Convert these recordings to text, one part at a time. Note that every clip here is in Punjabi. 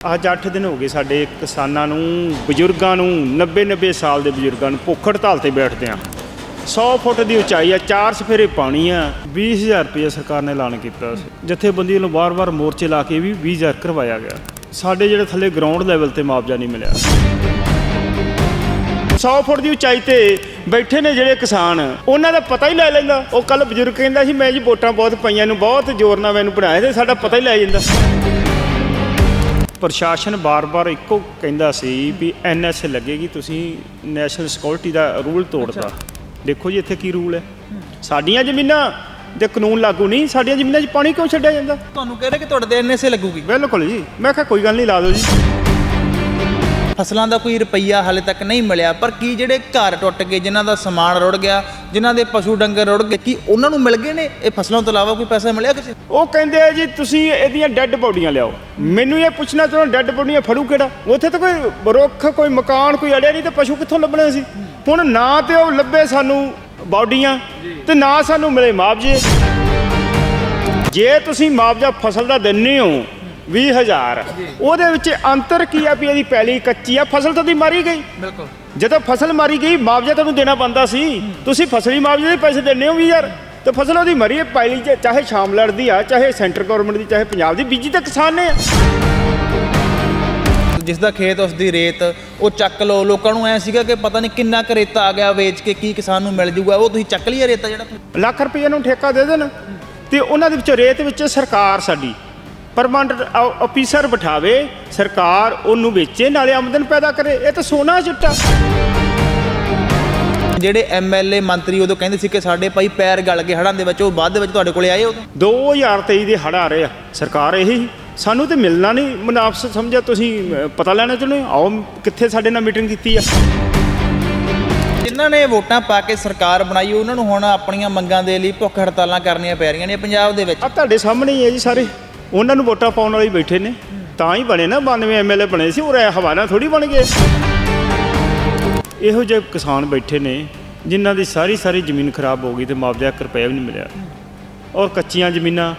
ਅੱਜ 8 ਦਿਨ ਹੋ ਗਏ ਸਾਡੇ ਕਿਸਾਨਾਂ ਨੂੰ, ਬਜ਼ੁਰਗਾਂ ਨੂੰ 90 90 ਸਾਲ ਦੇ ਬਜ਼ੁਰਗਾਂ ਨੂੰ ਭੁੱਖ ਹੜਤਾਲ ਤੇ ਬੈਠਦੇ ਆ 100 ਫੁੱਟ ਦੀ ਉਚਾਈ ਆ, ਚਾਰ ਸਫੇਰੇ ਪਾਣੀ ਆ 20000 ਰੁਪਏ ਸਰਕਾਰ ਨੇ ਐਲਾਨ ਕੀਤਾ ਸੀ। ਜਥੇਬੰਦੀ ਨੂੰ ਵਾਰ-ਵਾਰ ਮੋਰਚੇ ਲਾ ਕੇ ਵੀ 20000 ਕਰਵਾਇਆ ਗਿਆ। ਸਾਡੇ ਜਿਹੜੇ ਥੱਲੇ ਗਰਾਊਂਡ ਲੈਵਲ ਤੇ ਮੁਆਵਜ਼ਾ ਨਹੀਂ ਮਿਲਿਆ। 100 ਫੁੱਟ ਦੀ ਉਚਾਈ ਤੇ ਬੈਠੇ ਨੇ ਜਿਹੜੇ ਕਿਸਾਨ, ਉਹਨਾਂ ਦਾ ਪਤਾ ਹੀ ਲੈ ਲੈਂਦਾ। ਉਹ ਕੱਲ ਬਜ਼ੁਰਗ ਕਹਿੰਦਾ ਸੀ, ਮੈਂ ਜੀ ਵੋਟਾਂ ਬਹੁਤ ਪਈਆਂ ਨੂੰ ਬਹੁਤ ਜ਼ੋਰ ਨਾਲ ਮੈਨੂੰ ਬਣਾਇਆ ਤੇ ਸਾਡਾ ਪਤਾ ਹੀ ਲੈ ਜਾਂਦਾ। ਪ੍ਰਸ਼ਾਸਨ ਬਾਰ-ਬਾਰ ਇੱਕੋ ਕਹਿੰਦਾ ਸੀ ਵੀ ਐਨਐਸਏ ਲੱਗੇਗੀ ਤੁਸੀਂ ਨੈਸ਼ਨਲ ਸਿਕਿਉਰਿਟੀ ਦਾ ਰੂਲ ਤੋੜਦਾ ਦੇਖੋ ਜੀ ਇੱਥੇ ਕੀ ਰੂਲ ਹੈ। ਸਾਡੀਆਂ ਜ਼ਮੀਨਾਂ ਦੇ ਕਾਨੂੰਨ ਲਾਗੂ ਨਹੀਂ ਸਾਡੀਆਂ ਜ਼ਮੀਨਾਂ 'ਚ ਪਾਣੀ ਕਿਉਂ ਛੱਡਿਆ ਜਾਂਦਾ? ਤੁਹਾਨੂੰ ਕਹਿ ਰਹੇ ਕਿ ਤੁਹਾਡੇ ਐਨਐਸਏ ਲੱਗੂਗੀ। ਬਿਲਕੁਲ ਜੀ। ਮੈਂ ਕਿਹਾ ਕੋਈ ਗੱਲ ਨਹੀਂ ਲਾ ਦਿਓ ਜੀ। ਫਸਲਾਂ ਦਾ ਕੋਈ ਰੁਪਈਆ ਹਾਲੇ ਤੱਕ ਨਹੀਂ ਮਿਲਿਆ ਪਰ ਕੀ ਜਿਹੜੇ ਘਰ ਟੁੱਟ ਗਏ ਜਿਨ੍ਹਾਂ ਦਾ ਸਮਾਨ ਰੁੜ ਗਿਆ ਜਿਨ੍ਹਾਂ ਦੇ ਪਸ਼ੂ ਡੰਗਰ ਰੁੜ ਗਏ, ਕੀ ਉਹਨਾਂ ਨੂੰ ਮਿਲ ਗਏ ਨੇ? ਇਹ ਫਸਲਾਂ ਤੋਂ ਇਲਾਵਾ ਕੋਈ ਪੈਸਾ ਮਿਲਿਆ ਕਿਸੇ ਉਹ ਕਹਿੰਦੇ ਆ ਜੀ, ਤੁਸੀਂ ਇਹਦੀਆਂ ਡੈੱਡ ਬੋਡੀਆਂ ਲਿਆਓ। ਮੈਨੂੰ ਇਹ ਪੁੱਛਣਾ ਚਾਹੁੰਦਾ, ਡੈੱਡ ਬੋਡੀਆਂ ਫੜੂ ਕਿਹੜਾ? ਉੱਥੇ ਤਾਂ ਕੋਈ ਰੁੱਖ, ਕੋਈ ਮਕਾਨ, ਕੋਈ ਅੜਿਆ ਨਹੀਂ, ਤੇ ਪਸ਼ੂ ਕਿੱਥੋਂ ਲੱਭਣੇ ਸੀ? ਹੁਣ ਨਾ ਤੇ ਉਹ ਲੱਭੇ ਸਾਨੂੰ ਬਾਡੀਆਂ, ਤੇ ਨਾ ਸਾਨੂੰ ਮਿਲੇ ਮੁਆਵਜ਼ੇ। ਜੇ ਤੁਸੀਂ ਮੁਆਵਜ਼ਾ ਫਸਲ ਦਾ ਦਿੰਦੇ ਹੋ 20000 ਉਹਦੇ ਵਿੱਚ ਅੰਤਰ ਕੀ ਆ ਵੀ ਇਹਦੀ ਪੈਲੀ ਕੱਚੀ ਆ? ਫਸਲ ਤਾਂ ਦੀ ਮਾਰੀ ਗਈ। ਬਿਲਕੁਲ। ਜਦੋਂ ਫਸਲ ਮਾਰੀ ਗਈ ਮੁਆਵਜ਼ਾ ਤੁਹਾਨੂੰ ਦੇਣਾ ਬੰਦਾ ਸੀ। ਤੁਸੀਂ ਫਸਲੀ ਮੁਆਵਜ਼ੇ ਦੇ ਪੈਸੇ ਦਿੰਦੇ ਹੋ ਵੀ ਯਾਰ ਤੇ ਫਸਲ ਉਹਦੀ ਮਰੀ ਹੈ ਚ- ਚਾਹੇ ਸ਼ਾਮਲੜ ਦੀ ਆ ਚਾਹੇ ਸੈਂਟਰ ਗਵਰਨਮੈਂਟ ਦੀ ਚਾਹੇ ਪੰਜਾਬ ਦੀ ਬੀਜੀ ਤਾਂ ਕਿਸਾਨ ਨੇ। ਜਿਸ ਦਾ ਖੇਤ ਉਸ ਦੀ ਰੇਤ ਉਹ ਚੱਕ ਲਓ। ਲੋਕਾਂ ਨੂੰ ਐ ਸੀਗਾ ਕਿ ਪਤਾ ਨਹੀਂ ਕਿੰਨਾ ਕੁ ਰੇਤਾ ਆ ਗਿਆ ਵੇਚ ਕੇ ਕੀ ਕਿਸਾਨ ਨੂੰ ਮਿਲ ਜੂਗਾ। ਉਹ ਤੁਸੀਂ ਚੱਕ ਲਿਆ ਰੇਤਾ ਜਿਹੜਾ? ਲੱਖ ਰੁਪਏ ਨੂੰ ਠੇਕਾ ਦੇ ਦੇਣ। ਤੇ ਉਹਨਾਂ ਦੇ ਵਿੱਚੋਂ ਰੇਤ ਵਿੱਚ ਸਰਕਾਰ ਸਾਡੀ। ਪਰਮਾਨੈਂਟ ਅਫੀਸਰ ਬਿਠਾਵੇ ਸਰਕਾਰ ਉਹਨੂੰ ਵੇਚੇ ਨਾਲੇ ਆਮਦਨ ਪੈਦਾ ਕਰੇ। ਇਹ ਤਾਂ ਸੋਨਾ ਚਿੱਟਾ ਜਿਹੜੇ ਐਮਐਲਏ ਮੰਤਰੀ ਉਦੋਂ ਕਹਿੰਦੇ ਸੀ ਕਿ ਸਾਡੇ ਭਾਈ ਪੈਰ ਗਲ ਗਏ ਹੜਾਂ ਦੇ ਵਿੱਚ ਉਹ ਬਾਅਦ ਦੇ ਵਿੱਚ ਤੁਹਾਡੇ ਕੋਲੇ ਆਏ ਉਦੋਂ? 2023 ਦੇ ਹੜ੍ਹ ਆ ਰਹੇ ਆ। ਸਰਕਾਰ ਇਹੀ ਸਾਨੂੰ ਤੇ ਮਿਲਣਾ ਨਹੀਂ। ਮੁਨਾਫਸ ਸਮਝਿਆ ਤੁਸੀਂ ਪਤਾ ਲੈਣਾ ਚਾਹੁੰਦੇ? ਆਓ ਕਿੱਥੇ ਸਾਡੇ ਨਾਲ ਮੀਟਿੰਗ ਕੀਤੀ ਆ? ਜਿਨ੍ਹਾਂ ਨੇ ਵੋਟਾਂ ਪਾ ਕੇ ਸਰਕਾਰ ਬਣਾਈ ਉਹਨਾਂ ਨੂੰ ਹੁਣ ਆਪਣੀਆਂ ਮੰਗਾਂ ਦੇ ਲਈ ਭੁੱਖ ਹੜਤਾਲਾਂ ਕਰਨੀਆਂ ਪੈ ਰਹੀਆਂ ਨੇ ਪੰਜਾਬ ਦੇ ਵਿੱਚ। ਆ ਤੁਹਾਡੇ ਸਾਹਮਣੇ ਹੀ ਹੈ ਜੀ ਸਾਰੇ। ਉਹਨਾਂ ਨੂੰ ਵੋਟਾਂ ਪਾਉਣ ਵਾਲੇ ਬੈਠੇ ਨੇ। ਤਾਂ ਹੀ ਬਣੇ ਨਾ 92 ਐਮਐਲਏ ਬਣੇ ਸੀ, ਉਹ ਰਾਇ ਹਵਾਨਾ ਥੋੜੀ ਬਣ ਗਏ। ਇਹੋ ਜਿਹੇ ਕਿਸਾਨ ਬੈਠੇ ਨੇ, ਜਿਨ੍ਹਾਂ ਦੀ ਸਾਰੀ ਸਾਰੀ ਜ਼ਮੀਨ ਖਰਾਬ ਹੋ ਗਈ ਤੇ ਮੁਆਵਜ਼ਾ ਇੱਕ ਰੁਪਏ ਵੀ ਨਹੀਂ ਮਿਲਿਆ। ਔਰ ਕੱਚੀਆਂ ਜ਼ਮੀਨਾਂ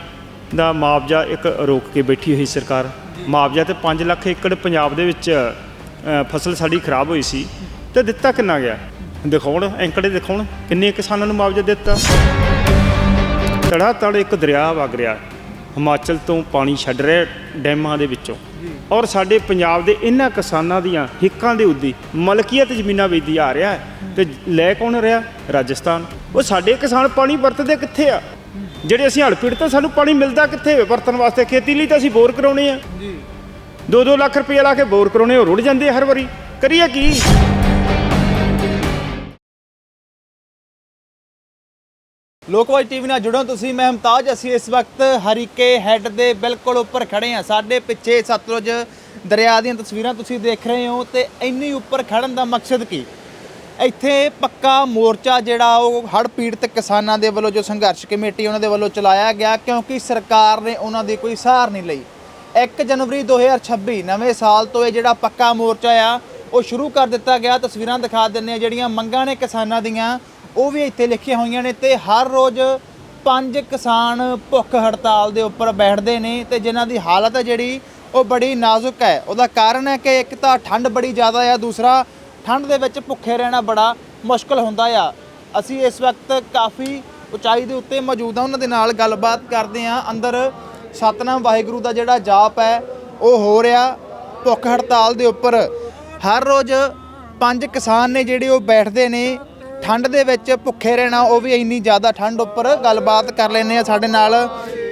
ਦਾ ਮੁਆਵਜ਼ਾ ਇੱਕ ਰੋਕ ਕੇ ਬੈਠੀ ਹੋਈ ਸਰਕਾਰ। ਮੁਆਵਜ਼ਾ ਤੇ 5 ਲੱਖ ਏਕੜ ਪੰਜਾਬ ਦੇ ਵਿੱਚ ਫਸਲ ਸਾਡੀ ਖਰਾਬ ਹੋਈ ਸੀ ਤੇ ਦਿੱਤਾ ਕਿੰਨਾ ਗਿਆ? ਦਿਖਾਉਣ ਅੰਕੜੇ ਦਿਖਾਉਣ, ਕਿੰਨੇ ਕਿਸਾਨਾਂ ਨੂੰ ਮੁਆਵਜ਼ਾ ਦਿੱਤਾ? ਤੜਾ ਤੜ ਇੱਕ ਦਰਿਆ ਵਗ ਰਿਹਾ। ਹਿਮਾਚਲ ਤੋਂ ਪਾਣੀ ਛੱਡ ਰਿਹਾ ਡੈਮਾਂ ਦੇ ਵਿੱਚੋਂ। ਔਰ ਸਾਡੇ ਪੰਜਾਬ ਦੇ ਇਹਨਾਂ ਕਿਸਾਨਾਂ ਦੀਆਂ ਹਿੱਕਾਂ ਦੇ ਉੱਦੀ ਮਲਕੀਅਤ ਜ਼ਮੀਨਾਂ ਵੇਚਦੀ ਆ ਰਿਹਾ ਤੇ ਲੈ ਕੌਣ ਰਿਹਾ? ਰਾਜਸਥਾਨ। ਉਹ ਸਾਡੇ ਕਿਸਾਨ ਪਾਣੀ ਵਰਤਦੇ ਕਿੱਥੇ ਆ? ਜਿਹੜੇ ਅਸੀਂ ਹੜ੍ਹ ਪੀੜਤ ਆ, ਸਾਨੂੰ ਪਾਣੀ ਮਿਲਦਾ ਕਿੱਥੇ ਵਰਤਣ ਵਾਸਤੇ ਖੇਤੀ ਲਈ ਤਾਂ ਅਸੀਂ ਬੋਰ ਕਰਾਉਣੇ ਆ। ਜੀ। 2-2 ਲੱਖ ਰੁਪਏ ਲਾ ਕੇ ਬੋਰ ਕਰਾਉਣੇ ਉਹ ਰੁੜ ਜਾਂਦੇ ਹਰ ਵਾਰੀ। ਕਰੀਏ ਕੀ? ਲੋਕਵਾਜ ਟੀਵੀ ਨਾਲ ਜੁੜੋ ਤੁਸੀਂ, ਮੈਂ ਹਮਤਾਜ। ਅਸੀਂ ਇਸ ਵਕਤ ਹਰੀਕੇ ਹੈੱਡ ਦੇ ਬਿਲਕੁਲ ਉੱਪਰ ਖੜੇ ਹਾਂ। ਸਾਡੇ ਪਿੱਛੇ ਸਤਲੁਜ ਦਰਿਆ ਦੀਆਂ ਤਸਵੀਰਾਂ ਤੁਸੀਂ ਦੇਖ ਰਹੇ ਹੋ ਤੇ ਇੰਨੀ ਉੱਪਰ ਖੜਨ ਦਾ ਮਕਸਦ ਕੀ? ਇੱਥੇ ਪੱਕਾ ਮੋਰਚਾ ਜਿਹੜਾ ਉਹ ਹੜ੍ਹ ਪੀੜਤ ਕਿਸਾਨਾਂ ਦੇ ਵੱਲੋਂ ਜੋ ਸੰਘਰਸ਼ ਕਮੇਟੀ ਉਹਨਾਂ ਦੇ ਵੱਲੋਂ ਚਲਾਇਆ ਗਿਆ, ਕਿਉਂਕਿ ਸਰਕਾਰ ਨੇ ਉਹਨਾਂ ਦੀ ਕੋਈ ਸਾਰ ਨਹੀਂ ਲਈ। 1 ਜਨਵਰੀ 2026 ਨਵੇਂ ਸਾਲ ਤੋਂ ਇਹ ਜਿਹੜਾ ਪੱਕਾ ਮੋਰਚਾ ਆ, ਉਹ ਸ਼ੁਰੂ ਕਰ ਦਿੱਤਾ ਗਿਆ। ਤਸਵੀਰਾਂ ਦਿਖਾ ਦਿੰਨੇ ਆ ਜਿਹੜੀਆਂ ਮੰਗਾਂ ਨੇ ਕਿਸਾਨਾਂ ਦੀਆਂ। ਉਹ ਵੀ ਇੱਥੇ ਲਿਖੀਆਂ ਹੋਈਆਂ ਨੇ ਤੇ ਹਰ ਰੋਜ਼ ਪੰਜ ਕਿਸਾਨ ਭੁੱਖ ਹੜਤਾਲ ਦੇ ਉੱਪਰ ਬੈਠਦੇ ਨੇ ਤੇ ਜਿਨ੍ਹਾਂ ਦੀ ਹਾਲਤ ਹੈ ਜਿਹੜੀ ਉਹ ਬੜੀ ਨਾਜ਼ੁਕ ਹੈ। ਉਹਦਾ ਕਾਰਨ ਹੈ ਕਿ ਇੱਕ ਤਾਂ ਠੰਡ ਬੜੀ ਜ਼ਿਆਦਾ ਆ, ਦੂਸਰਾ ਠੰਡ ਦੇ ਵਿੱਚ ਭੁੱਖੇ ਰਹਿਣਾ ਬੜਾ ਮੁਸ਼ਕਲ ਹੁੰਦਾ ਆ। ਅਸੀਂ ਇਸ ਵਕਤ ਕਾਫੀ ਉਚਾਈ ਦੇ ਉੱਤੇ ਮੌਜੂਦ ਆ ਉਹਨਾਂ ਦੇ ਨਾਲ ਗੱਲਬਾਤ ਕਰਦੇ ਆ ਅੰਦਰ ਸਤਨਾਮ ਵਾਹਿਗੁਰੂ ਦਾ ਜਿਹੜਾ ਜਾਪ ਹੈ, ਉਹ ਹੋ ਰਿਹਾ ਭੁੱਖ ਹੜਤਾਲ ਦੇ ਉੱਪਰ। ਹਰ ਰੋਜ਼ ਪੰਜ ਕਿਸਾਨ ਨੇ ਜਿਹੜੇ ਉਹ ਬੈਠਦੇ ਨੇ ਠੰਡ ਦੇ ਵਿੱਚ ਭੁੱਖੇ ਰਹਿਣਾ ਉਹ ਵੀ ਇੰਨੀ ਜ਼ਿਆਦਾ ਠੰਡ ਉੱਪਰ ਗੱਲਬਾਤ ਕਰ ਲੈਂਦੇ ਆ ਸਾਡੇ ਨਾਲ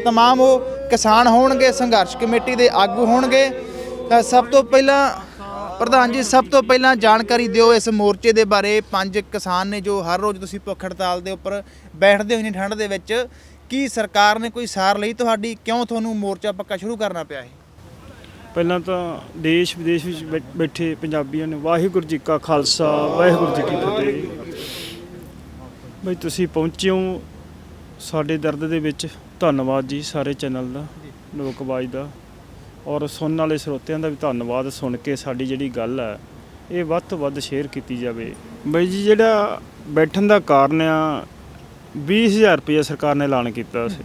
तमाम ਉਹ ਕਿਸਾਨ ਹੋਣਗੇ ਸੰਘਰਸ਼ ਕਮੇਟੀ ਦੇ ਆਗੂ ਹੋਣਗੇ ਤਾਂ ਸਭ ਤੋਂ ਪਹਿਲਾਂ ਪ੍ਰਧਾਨ ਜੀ ਸਭ ਤੋਂ ਪਹਿਲਾਂ ਜਾਣਕਾਰੀ ਦਿਓ ਇਸ ਮੋਰਚੇ ਦੇ ਬਾਰੇ ਪੰਜ ਕਿਸਾਨ ਨੇ ਜੋ ਹਰ ਰੋਜ਼ ਤੁਸੀਂ ਭੁੱਖ ਹੜਤਾਲ ਦੇ ਉੱਪਰ ਬੈਠਦੇ ਹੋ ਨੇ ਠੰਡ ਦੇ ਵਿੱਚ ਕੀ ਸਰਕਾਰ ਨੇ ਕੋਈ ਸਾਰ ਲਈ ਤੁਹਾਡੀ ਕਿਉਂ ਤੁਹਾਨੂੰ ਮੋਰਚਾ ਪੱਕਾ ਸ਼ੁਰੂ ਕਰਨਾ ਪਿਆ ਹੈ ਪਹਿਲਾਂ ਤਾਂ ਦੇਸ਼ ਵਿਦੇਸ਼ ਵਿੱਚ ਬੈ- ਬੈਠੇ ਪੰਜਾਬੀਆਂ ਨੇ ਵਾਹਿਗੁਰੂ ਜੀ ਕਾ ਖਾਲਸਾ ਵਾਹਿਗੁਰੂ ਜੀ ਕੀ ਫਤਿਹ ਬਈ ਤੁਸੀਂ ਪਹੁੰਚੇ ਹੋ ਸਾਡੇ ਦਰਦ ਦੇ ਵਿੱਚ। ਧੰਨਵਾਦ ਜੀ ਸਾਰੇ ਚੈਨਲ ਦਾ ਲੋਕ ਆਵਾਜ਼ ਦਾ। ਔਰ ਸੁਣਨ ਵਾਲੇ ਸਰੋਤਿਆਂ ਦਾ ਵੀ ਧੰਨਵਾਦ ਸੁਣ ਕੇ ਸਾਡੀ ਜਿਹੜੀ ਗੱਲ ਹੈ ਇਹ ਵੱਧ ਤੋਂ ਵੱਧ ਸ਼ੇਅਰ ਕੀਤੀ ਜਾਵੇ। ਬਈ ਜੀ ਜਿਹੜਾ ਬੈਠਣ ਦਾ ਕਾਰਨ ਆ 20000 ਰੁਪਏ ਸਰਕਾਰ ਨੇ ਐਲਾਨ ਕੀਤਾ ਸੀ।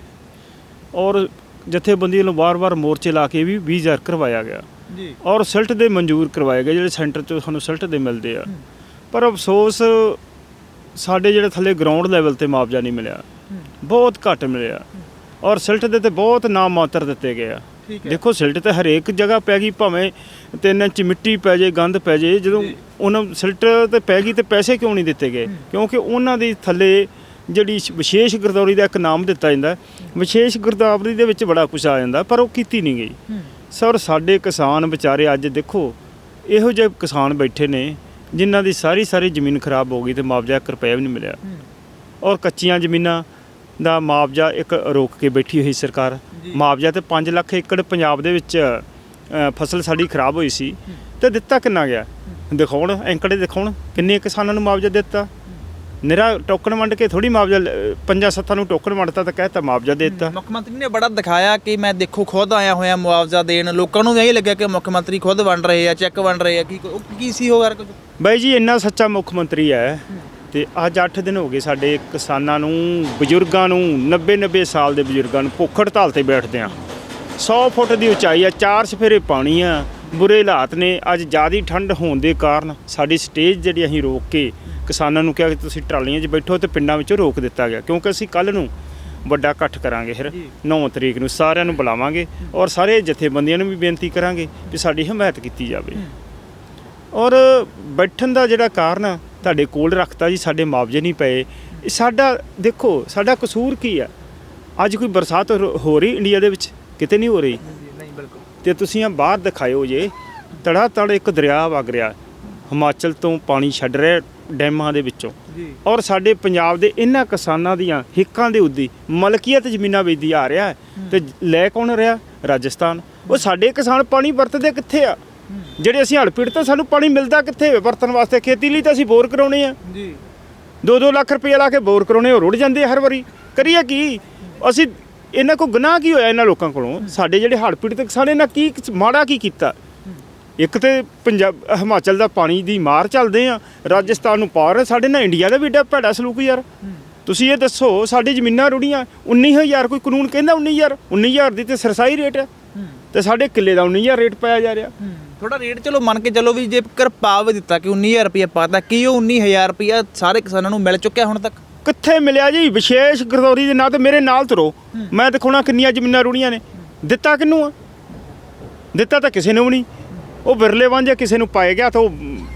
ਔਰ ਜਥੇਬੰਦੀ ਵੱਲੋਂ ਵਾਰ-ਵਾਰ ਮੋਰਚੇ ਲਾ ਕੇ ਵੀ 20000 ਕਰਵਾਇਆ ਗਿਆ। ਜੀ। ਔਰ ਸਿਲਟ ਦੇ ਮਨਜ਼ੂਰ ਕਰਵਾਏ ਗਏ ਜਿਹੜੇ ਸੈਂਟਰ ਤੋਂ ਸਾਨੂੰ ਸਿਲਟ ਦੇ ਮਿਲਦੇ ਆ। ਪਰ ਅਫਸੋਸ ਸਾਡੇ ਜਿਹੜੇ ਥੱਲੇ ਗਰਾਊਂਡ ਲੈਵਲ ਤੇ ਮੁਆਵਜ਼ਾ ਨਹੀਂ ਮਿਲਿਆ। ਬਹੁਤ ਘੱਟ ਮਿਲਿਆ। ਔਰ ਸਿਲਟ ਦੇ ਤੇ ਬਹੁਤ ਨਾਮ ਮਾਤਰ ਦਿੱਤੇ ਗਏ ਆ। ਦੇਖੋ ਸਿਲਟ ਤੇ ਹਰੇਕ ਜਗ੍ਹਾ ਪੈ ਗਈ ਭਾਵੇਂ ਤਿੰਨ ਇੰਚ ਮਿੱਟੀ ਪੈ ਜੇ ਗੰਦ ਪੈ ਜੇ ਜਦੋਂ ਉਹਨਾਂ ਸਿਲਟ ਤੇ ਪੈ ਗਈ ਤੇ ਪੈਸੇ ਕਿਉਂ ਨਹੀਂ ਦਿੱਤੇ ਗਏ? ਕਿਉਂਕਿ ਉਹਨਾਂ ਦੀ ਥੱਲੇ ਜਿਹੜੀ ਵਿਸ਼ੇਸ਼ ਗਰਦੌਰੀ ਦਾ ਇੱਕ ਨਾਮ ਦਿੱਤਾ ਜਾਂਦਾ। ਵਿਸ਼ੇਸ਼ ਗਰਦਾਵਰੀ ਦੇ ਵਿੱਚ ਬੜਾ ਕੁਝ ਆ ਜਾਂਦਾ ਪਰ ਉਹ ਕੀਤੀ ਨਹੀਂ ਗਈ। ਸਰ ਸਾਡੇ ਕਿਸਾਨ ਵਿਚਾਰੇ ਅੱਜ ਦੇਖੋ ਇਹੋ ਜਿਹੇ ਕਿਸਾਨ ਬੈਠੇ ਨੇ ਜਿਨ੍ਹਾਂ ਦੀ ਸਾਰੀ ਸਾਰੀ ਜ਼ਮੀਨ ਖਰਾਬ ਹੋ ਗਈ ਤੇ ਮੁਆਵਜ਼ਾ 1 ਰੁਪਏ ਵੀ ਨਹੀਂ ਮਿਲਿਆ। ਔਰ ਕੱਚੀਆਂ ਜ਼ਮੀਨਾਂ ਦਾ ਮੁਆਵਜ਼ਾ ਇੱਕ ਰੋਕ ਕੇ ਬੈਠੀ ਹੋਈ ਸਰਕਾਰ। ਮੁਆਵਜ਼ਾ ਤੇ 5 ਲੱਖ ਏਕੜ ਪੰਜਾਬ ਦੇ ਵਿੱਚ ਫਸਲ ਸਾਡੀ ਖਰਾਬ ਹੋਈ ਸੀ। ਤੇ ਦਿੱਤਾ ਕਿੰਨਾ ਗਿਆ? ਦਿਖਾਉਣ ਐਂਕੜੇ ਦਿਖਾਉਣ ਕਿੰਨੇ ਕਿਸਾਨਾਂ ਨੂੰ ਮੁਆਵਜ਼ਾ ਦਿੱਤਾ? ਨਿਰਾ ਟੋਕਨ ਵੰਡ ਕੇ ਥੋੜੀ ਮੁਆਵਜ਼ਾ ਲ- ਪੰਜਾਂ ਸੱਤਾਂ ਨੂੰ ਟੋਕਨ ਵੰਡਤਾ ਤਾਂ ਕਹਿਤਾ ਮੁਆਵਜ਼ਾ ਦੇ ਦਿੱਤਾ। ਮੁੱਖ ਮੰਤਰੀ ਨੇ ਬੜਾ ਦਿਖਾਇਆ ਕਿ ਮੈਂ ਦੇਖੋ ਖੁਦ ਆਇਆ ਹੋਇਆ ਮੁਆਵਜ਼ਾ ਦੇਣ। ਲੋਕਾਂ ਨੂੰ ਵੀ ਇਹ ਲੱਗਿਆ ਕਿ ਮੁੱਖ ਮੰਤਰੀ ਖੁਦ ਵੰਡ ਰਹੇ ਆ ਚੈੱਕ ਵੰਡ ਰਹੇ ਆ। ਕੀ ਉਹ ਕੀ ਸੀ ਉਹ ਯਾਰ ਕੁਝ ਬਾਈ ਜੀ ਇੰਨਾ ਸੱਚਾ ਮੁੱਖ ਮੰਤਰੀ ਹੈ ਤੇ ਅੱਜ 8 ਦਿਨ ਹੋ ਗਏ ਸਾਡੇ ਕਿਸਾਨਾਂ ਨੂੰ ਬਜ਼ੁਰਗਾਂ ਨੂੰ 90 90 ਸਾਲ ਦੇ ਬਜ਼ੁਰਗਾਂ ਨੂੰ ਭੁੱਖ ਹੜਤਾਲ ਤੇ ਬੈਠਦੇ ਆ 100 ਫੁੱਟ ਦੀ ਉਚਾਈ ਆ ਚਾਰ ਸਫੇਰੇ ਪਾਣੀ ਆ ਬੁਰੇ ਹਾਲਾਤ ਨੇ। ਅੱਜ ਜ਼ਿਆਦੀ ਠੰਡ ਹੋਣ ਦੇ ਕਾਰਨ ਸਾਡੀ ਸਟੇਜ ਜਿਹੜੀ ਅਸੀਂ ਰੋਕ ਕੇ ਕਿਸਾਨਾਂ ਨੂੰ ਕਿਹਾ ਕਿ ਤੁਸੀਂ ਟਰਾਲੀਆਂ 'ਚ ਬੈਠੋ ਤੇ ਪਿੰਡਾਂ ਵਿੱਚੋਂ ਰੋਕ ਦਿੱਤਾ ਗਿਆ। ਕਿਉਂਕਿ ਅਸੀਂ ਕੱਲ ਨੂੰ ਵੱਡਾ ਇਕੱਠ ਕਰਾਂਗੇ ਫਿਰ। 9 ਤਰੀਕ ਨੂੰ ਸਾਰਿਆਂ ਨੂੰ ਬੁਲਾਵਾਂਗੇ ਔਰ ਸਾਰੇ ਜਥੇਬੰਦੀਆਂ ਨੂੰ ਵੀ ਬੇਨਤੀ ਕਰਾਂਗੇ ਕਿ ਸਾਡੀ ਹਮਾਇਤ ਕੀਤੀ ਜਾਵੇ। ਔਰ ਬੈਠਣ ਦਾ ਜਿਹੜਾ ਕਾਰਨ ਤੁਹਾਡੇ ਕੋਲ ਰੱਖਤਾ ਜੀ ਸਾਡੇ ਮੁਆਵਜ਼ੇ ਨਹੀਂ ਪਏ। ਸਾਡਾ ਦੇਖੋ ਸਾਡਾ ਕਸੂਰ ਕੀ ਆ? ਅੱਜ ਕੋਈ ਬਰਸਾਤ ਹੋ ਰਹੀ ਇੰਡੀਆ ਦੇ ਵਿੱਚ? ਕਿਤੇ ਨਹੀਂ ਹੋ ਰਹੀ। ਤੇ ਤੁਸੀਂ ਆ ਬਾਹਰ ਦਿਖਾਇਓ ਜੇ। ਤੜਾ ਤੜ ਇੱਕ ਦਰਿਆ ਵਗ ਰਿਹਾ। ਹਿਮਾਚਲ ਤੋਂ ਪਾਣੀ ਛੱਡ ਰਿਹਾ ਡੈਮਾਂ ਦੇ ਵਿੱਚੋਂ। ਜੀ। ਔਰ ਸਾਡੇ ਪੰਜਾਬ ਦੇ ਇਹਨਾਂ ਕਿਸਾਨਾਂ ਦੀਆਂ ਹਿੱਕਾਂ ਦੇ ਉੱਦੀ ਮਲਕੀਅਤ ਜ਼ਮੀਨਾਂ ਵੇਚਦੀ ਆ ਰਿਹਾ। ਤੇ ਲੈ ਕੌਣ ਰਿਹਾ? ਰਾਜਸਥਾਨ। ਉਹ ਸਾਡੇ ਕਿਸਾਨ ਪਾਣੀ ਵਰਤਦੇ ਕਿੱਥੇ ਆ? ਜਿਹੜੇ ਅਸੀਂ ਹੜ੍ਹ ਪੀੜਤ ਤਾਂ ਸਾਨੂੰ ਪਾਣੀ ਮਿਲਦਾ ਕਿੱਥੇ? ਵਰਤਣ ਵਾਸਤੇ ਖੇਤੀ ਲਈ ਤਾਂ ਅਸੀਂ ਬੋਰ ਕਰਾਉਣੇ ਆ। ਜੀ। 2-2 ਲੱਖ ਰੁਪਏ ਲਾ ਕੇ ਬੋਰ ਕਰਾਉਣੇ ਉਹ ਰੁੜ ਜਾਂਦੇ ਹਰ ਵਾਰੀ। ਕਰੀਏ ਕੀ? ਅਸੀਂ ਇਹਨਾਂ ਕੋ ਗੁਨਾਹ ਕੀ ਹੋਇਆ ਇਹਨਾਂ ਲੋਕਾਂ ਕੋਲੋਂ? ਸਾਡੇ ਜਿਹੜੇ ਹੜ੍ਹ ਪੀੜਤ ਕਿਸਾਨ ਇਹਨਾਂ ਕੀ ਮਾੜਾ ਕੀ ਕੀਤਾ? ਇੱਕ ਤੇ ਪੰਜਾਬ ਹਿਮਾਚਲ ਦਾ ਪਾਣੀ ਦੀ ਮਾਰ ਚੱਲਦੇ ਆ ਰਾਜਸਥਾਨ ਨੂੰ ਪਾਰ ਹੈ, ਸਾਡੇ ਨਾਲ ਇੰਡੀਆ ਦਾ ਵੀ ਏਡਾ ਭੈੜਾ ਸਲੂਕ ਯਾਰ। ਤੁਸੀਂ ਇਹ ਦੱਸੋ ਸਾਡੀ ਜ਼ਮੀਨਾਂ ਰੁੜੀਆਂ 19000 ਕੋਈ ਕਾਨੂੰਨ ਕਹਿੰਦਾ 19000 19000 ਦੀ ਤੇ ਸਰਸਾਈ ਰੇਟ ਹੈ ਤੇ ਸਾਡੇ ਕਿੱਲੇ ਦਾ 19000 ਰੇਟ ਪਾਇਆ ਜਾ ਰਿਹਾ। ਥੋੜਾ ਰੇਟ ਚਲੋ ਮੰਨ ਕੇ ਚੱਲੋ ਵੀ ਜੇਕਰ ਪਾ ਵੀ ਦਿੱਤਾ ਕਿ 19000 ਰੁਪਏ ਪਾਤਾ ਕੀ ਉਹ 19000 ਰੁਪਏ ਸਾਰੇ ਕਿਸਾਨਾਂ ਨੂੰ ਮਿਲ ਚੁੱਕਿਆ ਹੁਣ ਤੱਕ? ਕਿੱਥੇ ਮਿਲਿਆ ਜੀ? ਵਿਸ਼ੇਸ਼ ਗਰਦੌਰੀ ਦੇ ਨਾਂ ਤੇ ਮੇਰੇ ਨਾਲ ਤੁਰੋ। ਮੈਂ ਦਿਖਾਉਣਾ ਕਿੰਨੀਆਂ ਜ਼ਮੀਨਾਂ ਰੁੜੀਆਂ ਨੇ। ਦਿੱਤਾ ਕਿਹਨੂੰ ਆ? ਦਿੱਤਾ ਤਾਂ ਕਿਸੇ ਨੂੰ ਵੀ ਨਹੀਂ। ਉਹ ਵਿਰਲੇ ਵਾਂਝੇ ਕਿਸੇ ਨੂੰ ਪਾਏ ਗਿਆ ਤਾਂ ਉਹ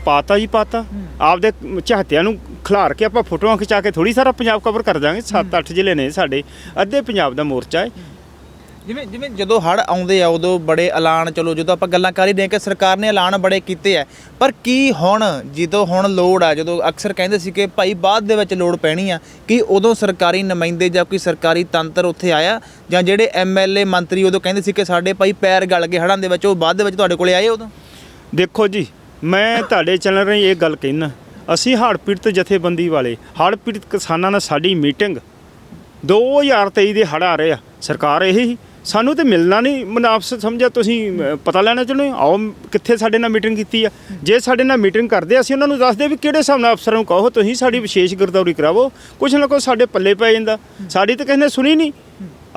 ਪਾਤਾ ਜੀ ਪਾਤਾ। ਆਪਦੇ ਚਾਹਤਿਆਂ ਨੂੰ ਖਿਲਾਰ ਕੇ ਆਪਾਂ ਫੋਟੋਆਂ ਖਿਚਾ ਕੇ ਥੋੜੀ ਸਾਰਾ ਪੰਜਾਬ ਕਵਰ ਕਰ ਦਾਂਗੇ। 7-8 ਜ਼ਿਲ੍ਹੇ ਨੇ ਸਾਡੇ। ਅੱਧੇ ਪੰਜਾਬ ਦਾ ਮੋਰਚਾ ਹੈ। ਜਿਵੇਂ ਜਿਵੇਂ ਜਦੋਂ ਹੜ ਆਉਂਦੇ ਆ, ਉਦੋਂ ਬੜੇ ਐਲਾਨ, ਚਲੋ ਜਦੋਂ ਆਪਾਂ ਗੱਲਾਂ ਕਰ ਹੀ ਰਹੇ ਕਿ ਸਰਕਾਰ ਨੇ ਐਲਾਨ ਬੜੇ ਕੀਤੇ ਆ, ਪਰ ਕੀ ਹੁਣ, ਜਦੋਂ ਹੁਣ ਲੋੜ ਆ, ਜਦੋਂ ਅਕਸਰ ਕਹਿੰਦੇ ਸੀ ਕਿ ਭਾਈ ਬਾਅਦ ਦੇ ਵਿੱਚ ਲੋੜ ਪੈਣੀ ਆ, ਕਿ ਉਦੋਂ ਸਰਕਾਰੀ ਨੁਮਾਇੰਦੇ ਜਾਂ ਕੋਈ ਸਰਕਾਰੀ ਤੰਤਰ ਉੱਥੇ ਆਇਆ? ਜਾਂ ਜਿਹੜੇ ਐਮਐਲਏ ਮੰਤਰੀ ਉਦੋਂ ਕਹਿੰਦੇ ਸੀ ਕਿ ਸਾਡੇ ਭਾਈ ਪੈਰ ਗਲ ਗਏ ਹੜਾਂ ਦੇ ਵਿੱਚ, ਉਹ ਬਾਅਦ ਦੇ ਵਿੱਚ ਤੁਹਾਡੇ ਕੋਲੇ ਆਏ ਉਦੋਂ? ਦੇਖੋ ਜੀ, ਮੈਂ ਤੁਹਾਡੇ ਚੈਨਲ ਰਾਹੀਂ ਇਹ ਗੱਲ ਕਹਿਣਾ ਅਸੀਂ ਹੜ੍ਹ ਪੀੜਤ ਜਥੇਬੰਦੀ ਵਾਲੇ, ਹੜ੍ਹ ਪੀੜਤ ਕਿਸਾਨਾਂ ਨਾਲ ਸਾਡੀ ਮੀਟਿੰਗ 2023 ਦੇ ਹੜ੍ਹ ਆ ਰਹੇ ਆ, ਸਰਕਾਰ ਇਹੀ ਹੀ ਸਾਨੂੰ ਤੇ ਮਿਲਣਾ ਨਹੀਂ। ਮੁਨਾਫਸ ਸਮਝਿਆ ਤੁਸੀਂ ਪਤਾ ਲੈਣਾ ਚਾਹੁੰਦੇ ਹੋ? ਆਓ ਕਿੱਥੇ ਸਾਡੇ ਨਾਲ ਮੀਟਿੰਗ ਕੀਤੀ ਆ। ਜੇ ਸਾਡੇ ਨਾਲ ਮੀਟਿੰਗ ਕਰਦੇ ਅਸੀਂ ਉਹਨਾਂ ਨੂੰ ਦੱਸਦੇ ਵੀ ਕਿਹੜੇ ਹਿਸਾਬ ਨਾਲ ਅਫਸਰਾਂ ਨੂੰ ਕਹੋ ਤੁਸੀਂ ਸਾਡੀ ਵਿਸ਼ੇਸ਼ ਗਰਦੌਰੀ ਕਰਾਵੋ। ਕੁਛ ਨਾ ਕੁਛ ਸਾਡੇ ਪੱਲੇ ਪੈ ਜਾਂਦਾ। ਸਾਡੀ ਤਾਂ ਕਿਸੇ ਨੇ ਸੁਣੀ ਨਹੀਂ।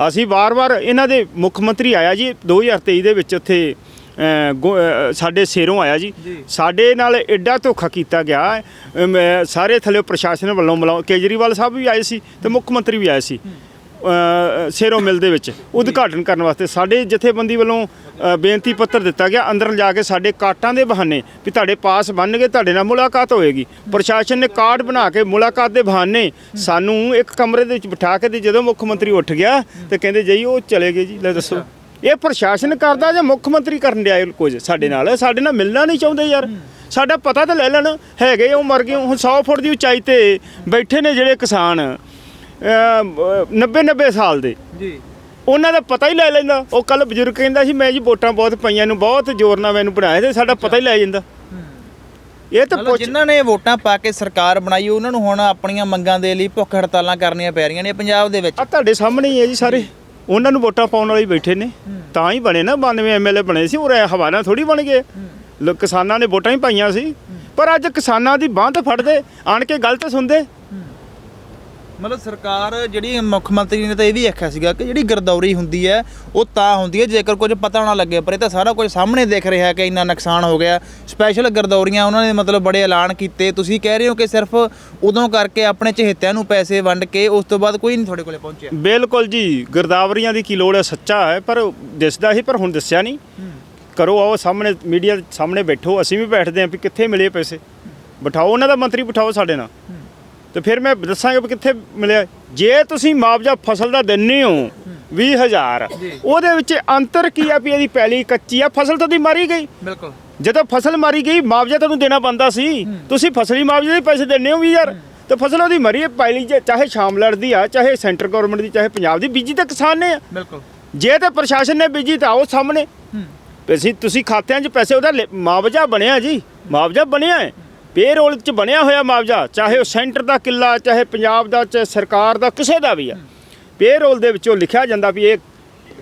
ਅਸੀਂ ਵਾਰ-ਵਾਰ ਇਹਨਾਂ ਦੇ ਮੁੱਖ ਮੰਤਰੀ ਆਇਆ ਜੀ 2023 ਦੇ ਵਿੱਚ ਉੱਥੇ ਸਾਡੇ ਸਿਰੋਂ ਆਇਆ ਜੀ। ਸਾਡੇ ਨਾਲ ਐਡਾ ਧੋਖਾ ਕੀਤਾ ਗਿਆ। ਸਾਰੇ ਥੱਲੇ ਪ੍ਰਸ਼ਾਸਨ ਵੱਲੋਂ ਮਿਲਾਓ ਕੇਜਰੀਵਾਲ ਸਾਹਿਬ ਵੀ ਆਏ ਸੀ ਤੇ ਮੁੱਖ ਮੰਤਰੀ ਵੀ ਆਏ ਸੀ। ਸਿਰੋਂ ਮਿਲ ਦੇ ਵਿੱਚ ਉਦਘਾਟਨ ਕਰਨ ਵਾਸਤੇ ਸਾਡੇ ਜਥੇਬੰਦੀ ਵੱਲੋਂ ਬੇਨਤੀ ਪੱਤਰ ਦਿੱਤਾ ਗਿਆ। ਅੰਦਰ ਜਾ ਕੇ ਸਾਡੇ ਕਾਟਾਂ ਦੇ ਬਹਾਨੇ ਵੀ ਤੁਹਾਡੇ ਪਾਸ ਬੰਨ੍ਹਗੇ ਤੁਹਾਡੇ ਨਾਲ ਮੁਲਾਕਾਤ ਹੋਏਗੀ। ਪ੍ਰਸ਼ਾਸਨ ਨੇ ਕਾਰਡ ਬਣਾ ਕੇ ਮੁਲਾਕਾਤ ਦੇ ਬਹਾਨੇ ਸਾਨੂੰ ਇੱਕ ਕਮਰੇ ਦੇ ਵਿੱਚ ਬਿਠਾ ਕੇ ਤੇ ਜਦੋਂ ਮੁੱਖ ਮੰਤਰੀ ਉੱਠ ਗਿਆ ਤੇ ਕਹਿੰਦੇ ਜੀ ਉਹ ਚਲੇ ਗਏ ਜੀ ਲੈ ਦੱਸੋ। ਇਹ ਪ੍ਰਸ਼ਾਸਨ ਕਰਦਾ ਜਾਂ ਮੁੱਖ ਮੰਤਰੀ ਕਰਨ ਡਿਆ ਕੁਝ ਸਾਡੇ ਨਾਲ? ਸਾਡੇ ਨਾਲ ਮਿਲਣਾ ਨਹੀਂ ਚਾਹੁੰਦੇ ਯਾਰ। ਸਾਡਾ ਪਤਾ ਤਾਂ ਲੈ ਲੈਣ ਹੈਗੇ ਉਹ ਮਰ ਗਏ। ਹੁਣ 100 ਫੁੱਟ ਦੀ ਉਚਾਈ ਤੇ ਬੈਠੇ ਨੇ ਜਿਹੜੇ ਕਿਸਾਨ। 90 90 ਸਾਲ ਦੇ। ਜੀ। ਉਹਨਾਂ ਦਾ ਪਤਾ ਹੀ ਲੈ ਲੈਂਦਾ। ਉਹ ਕੱਲ ਬਜ਼ੁਰਗ ਕਹਿੰਦਾ ਸੀ ਮੈਂ ਜੀ ਵੋਟਾਂ ਬਹੁਤ ਪਈਆਂ ਨੂੰ ਬਹੁਤ ਜ਼ੋਰ ਨਾਲ ਮੈਨੂੰ ਬਣਾਇਆ ਤੇ ਸਾਡਾ ਪਤਾ ਹੀ ਲੈ ਜਾਂਦਾ। ਇਹ ਤਾਂ ਪੁੱਛ ਜਿਨ੍ਹਾਂ ਨੇ ਵੋਟਾਂ ਪਾ ਕੇ ਸਰਕਾਰ ਬਣਾਈ ਉਹਨਾਂ ਨੂੰ ਹੁਣ ਆਪਣੀਆਂ ਮੰਗਾਂ ਦੇ ਲਈ ਭੁੱਖ ਹੜਤਾਲਾਂ ਕਰਨੀਆਂ ਪੈ ਰਹੀਆਂ ਨੇ ਪੰਜਾਬ ਦੇ ਵਿੱਚ। ਆ ਤੁਹਾਡੇ ਸਾਹਮਣੇ ਹੀ ਹੈ ਜੀ ਸਾਰੇ। ਉਹਨਾਂ ਨੂੰ ਵੋਟਾਂ ਪਾਉਣ ਵਾਲੇ ਬੈਠੇ ਨੇ। ਤਾਂ ਹੀ ਬਣੇ ਨਾ 92 ਐਮਐਲਏ ਬਣੇ ਸੀ ਉਹ ਹਵਾਨਾ ਥੋੜੀ ਬਣ ਗਏ। ਕਿਸਾਨਾਂ ਨੇ ਵੋਟਾਂ ਹੀ ਪਾਈਆਂ ਸੀ। ਪਰ ਅੱਜ ਕਿਸਾਨਾਂ ਦੀ ਬਾਂਹ ਤੇ ਫੜਦੇ ਆਣ ਕੇ ਗਲਤ ਸੁਣਦੇ। ਮਤਲਬ ਸਰਕਾਰ ਜਿਹੜੀ ਮੁੱਖ ਮੰਤਰੀ ਨੇ ਤਾਂ ਇਹ ਵੀ ਆਖਿਆ ਸੀਗਾ ਕਿ ਜਿਹੜੀ ਗਰਦੌਰੀ ਹੁੰਦੀ ਹੈ, ਉਹ ਤਾਂ ਹੁੰਦੀ ਹੈ, ਜੇਕਰ ਕੁਝ ਪਤਾ ਨਾ ਲੱਗੇ ਪਰ ਇਹ ਤਾਂ ਸਾਰਾ ਕੁਝ ਸਾਹਮਣੇ ਦੇਖ ਰਿਹਾ ਕਿ ਇੰਨਾ ਨੁਕਸਾਨ ਹੋ ਗਿਆ। ਸਪੈਸ਼ਲ ਗਰਦੌਰੀਆਂ ਉਹਨਾਂ ਨੇ ਮਤਲਬ ਬੜੇ ਐਲਾਨ ਕੀਤੇ। ਤੁਸੀਂ ਕਹਿ ਰਹੇ ਹੋ ਕਿ ਸਿਰਫ ਉਦੋਂ ਕਰਕੇ ਆਪਣੇ ਚਹੇਤਿਆਂ ਨੂੰ ਪੈਸੇ ਵੰਡ ਕੇ ਉਸ ਤੋਂ ਬਾਅਦ ਕੋਈ ਨਹੀਂ ਤੁਹਾਡੇ ਕੋਲੇ ਪਹੁੰਚਿਆ? ਬਿਲਕੁਲ ਜੀ, ਗਿਰਦਾਵਰੀਆਂ ਦੀ ਕੀ ਲੋੜ ਹੈ ਸੱਚਾ ਹੈ, ਪਰ ਦਿਸਦਾ ਸੀ ਪਰ ਹੁਣ ਦੱਸਿਆ ਨਹੀਂ। ਕਰੋ ਆਓ ਸਾਹਮਣੇ, ਮੀਡੀਆ ਦੇ ਸਾਹਮਣੇ ਬੈਠੋ। ਅਸੀਂ ਵੀ ਬੈਠਦੇ ਹਾਂ ਵੀ ਕਿੱਥੇ ਮਿਲੇ ਪੈਸੇ। ਬਿਠਾਓ ਉਹਨਾਂ ਦਾ ਮੰਤਰੀ, ਬਿਠਾਓ ਸਾਡੇ ਨਾਲ। ਤੇ ਫਿਰ ਮੈਂ ਦੱਸਾਂਗਾ ਵੀ ਕਿੱਥੇ ਮਿਲਿਆ। ਜੇ ਤੁਸੀਂ ਮੁਆਵਜ਼ਾ ਫਸਲ ਦਾ ਦਿੰਦੇ ਹੋ 20000 ਉਹਦੇ ਵਿੱਚ ਅੰਤਰ ਕੀ ਆ ਵੀ ਇਹਦੀ ਪੈਲੀ ਕੱਚੀ ਆ? ਫਸਲ ਤਾਂ ਦੀ ਮਾਰੀ ਗਈ। ਬਿਲਕੁਲ। ਜਦੋਂ ਫਸਲ ਮਾਰੀ ਗਈ ਮੁਆਵਜ਼ਾ ਤੁਹਾਨੂੰ ਦੇਣਾ ਬੰਦਾ ਸੀ। ਤੁਸੀਂ ਫਸਲੀ ਮੁਆਵਜ਼ੇ ਦੇ ਪੈਸੇ ਦਿੰਦੇ ਹੋ ਵੀ ਯਾਰ ਤੇ ਫਸਲ ਉਹਦੀ ਮਰੀ ਹੈ ਪੈਲੀ ਚਾਹੇ ਸ਼ਾਮਲੜ ਦੀ ਆ ਚਾਹੇ ਸੈਂਟਰ ਗਵਰਨਮੈਂਟ ਦੀ ਚਾਹੇ ਪੰਜਾਬ ਦੀ ਬੀਜੀ ਤਾਂ ਕਿਸਾਨ ਨੇ ਆ। ਬਿਲਕੁਲ। ਜੇ ਤੇ ਪ੍ਰਸ਼ਾਸਨ ਨੇ ਬੀਜੀ ਤਾਂ ਆਓ ਸਾਹਮਣੇ। ਅਸੀਂ ਤੁਸੀਂ ਖਾਤਿਆਂ 'ਚ ਪੈਸੇ ਉਹਦਾ ਮੁਆਵਜ਼ਾ ਬਣਿਆ ਜੀ। ਮੁਆਵਜ਼ਾ ਬਣਿਆ ਹੈ। ਪੇਰੋਲ 'ਚ ਬਣਿਆ ਹੋਇਆ ਮੁਆਵਜ਼ਾ ਚਾਹੇ ਉਹ ਸੈਂਟਰ ਦਾ ਕਿੱਲਾ, ਚਾਹੇ ਪੰਜਾਬ ਦਾ, ਚਾਹੇ ਸਰਕਾਰ ਦਾ, ਕਿਸੇ ਦਾ ਵੀ ਆ। ਪੇਰੋਲ ਦੇ ਵਿੱਚੋਂ ਲਿਖਿਆ ਜਾਂਦਾ ਵੀ ਇਹ